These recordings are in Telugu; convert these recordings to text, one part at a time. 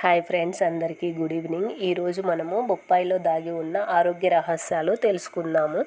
హాయ్ ఫ్రెండ్స్ అందరికీ గుడ్ ఈవినింగ్. ఈరోజు మనము బొప్పాయిలో దాగి ఉన్న ఆరోగ్య రహస్యాలు తెలుసుకుందాము.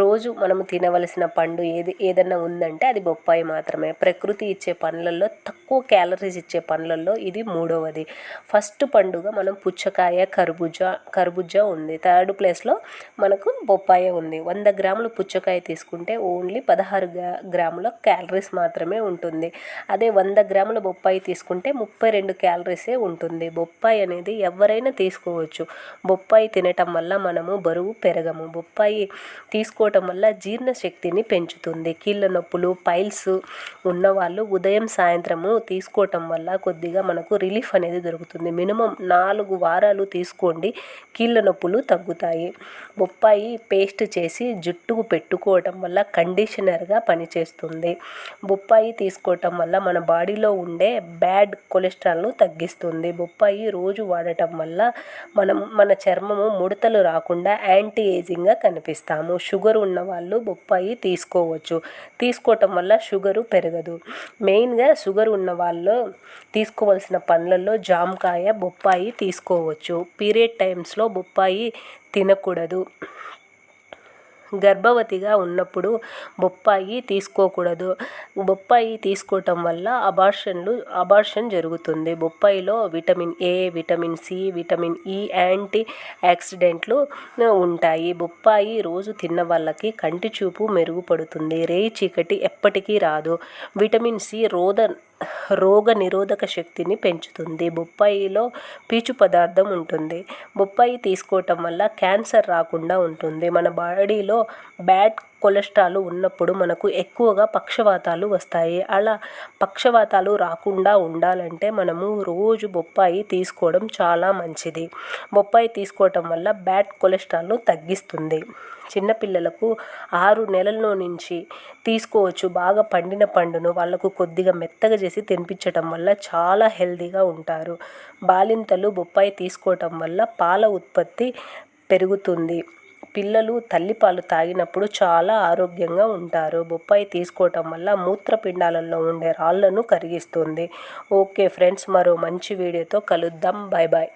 రోజు మనము తినవలసిన పండు ఏది ఏదన్నా ఉందంటే అది బొప్పాయి మాత్రమే. ప్రకృతి ఇచ్చే పండ్లల్లో తక్కువ క్యాలరీస్ ఇచ్చే పండ్లల్లో ఇది మూడవది. ఫస్ట్ పండుగ మనం పుచ్చకాయ కర్బూజ కర్బూజా ఉంది. థర్డ్ ప్లేస్లో మనకు బొప్పాయి ఉంది. వంద గ్రాములు పుచ్చకాయ తీసుకుంటే ఓన్లీ పదహారు గ్రాముల క్యాలరీస్ మాత్రమే ఉంటుంది. అదే వంద గ్రాముల బొప్పాయి తీసుకుంటే ముప్పై రెండు క్యాలరీసే ఉంటుంది. ఉంటుంది బొప్పాయి అనేది ఎవరైనా తీసుకోవచ్చు. బొప్పాయి తినటం వల్ల మనము బరువు పెరగము. బొప్పాయి తీసుకోవటం వల్ల జీర్ణశక్తిని పెంచుతుంది. కీళ్ళ నొప్పులు పైల్స్ ఉన్నవాళ్ళు ఉదయం సాయంత్రము తీసుకోవటం వల్ల కొద్దిగా మనకు రిలీఫ్ అనేది దొరుకుతుంది. మినిమం నాలుగు వారాలు తీసుకోండి కీళ్ళ నొప్పులు తగ్గుతాయి. బొప్పాయి పేస్ట్ చేసి జుట్టుకు పెట్టుకోవటం వల్ల కండిషనర్గా పనిచేస్తుంది. బొప్పాయి తీసుకోవటం వల్ల మన బాడీలో ఉండే బ్యాడ్ కొలెస్ట్రాల్ను తగ్గిస్తుంది. బొప్పాయి రోజు వాడటం వల్ల మనం మన చర్మము ముడతలు రాకుండా యాంటీ ఏజింగ్గా కనిపిస్తాము. షుగర్ ఉన్న వాళ్ళు బొప్పాయి తీసుకోవచ్చు. తీసుకోవటం వల్ల షుగరు పెరగదు. మెయిన్గా షుగర్ ఉన్న వాళ్ళు తీసుకోవాల్సిన పండ్లలో జామకాయ బొప్పాయి తీసుకోవచ్చు. పీరియడ్ టైమ్స్లో బొప్పాయి తినకూడదు. గర్భవతిగా ఉన్నప్పుడు బొప్పాయి తీసుకోకూడదు. బొప్పాయి తీసుకోవటం వల్ల అబార్షన్లు అబార్షన్ జరుగుతుంది. బొప్పాయిలో vitamin A vitamin C vitamin e ఈ యాంటీ యాక్సిడెంట్లు ఉంటాయి. బొప్పాయి రోజు తిన్న వాళ్ళకి కంటి చూపు మెరుగుపడుతుంది. రే చీకటి ఎప్పటికీ రాదు. విటమిన్ సి రోద రోగ నిరోధక శక్తిని పెంచుతుంది. బొప్పాయిలో పీచు పదార్థం ఉంటుంది. బొప్పాయి తీసుకోవటం వల్ల క్యాన్సర్ రాకుండా ఉంటుంది. మన బాడీలో బ్యాడ్ కొలెస్ట్రాల్ ఉన్నప్పుడు మనకు ఎక్కువగా పక్షవాతాలు వస్తాయి. అలా పక్షవాతాలు రాకుండా ఉండాలంటే మనము రోజు బొప్పాయి తీసుకోవడం చాలా మంచిది. బొప్పాయి తీసుకోవటం వల్ల బ్యాడ్ కొలెస్ట్రాల్ను తగ్గిస్తుంది. చిన్నపిల్లలకు ఆరు నెలల్లో నుంచి తీసుకోవచ్చు. బాగా పండిన పండును వాళ్ళకు కొద్దిగా మెత్తగా చేసి తినిపించటం వల్ల చాలా హెల్దీగా ఉంటారు. బాలింతలు బొప్పాయి తీసుకోవటం వల్ల పాల ఉత్పత్తి పెరుగుతుంది. పిల్లలు తల్లిపాలు తాగినప్పుడు చాలా ఆరోగ్యంగా ఉంటారు. బొప్పాయి తీసుకోవటం వల్ల మూత్రపిండాలలో ఉండే రాళ్ళను కరిగిస్తుంది. ఓకే ఫ్రెండ్స్ మరో మంచి వీడియోతో కలుద్దాం. Bye bye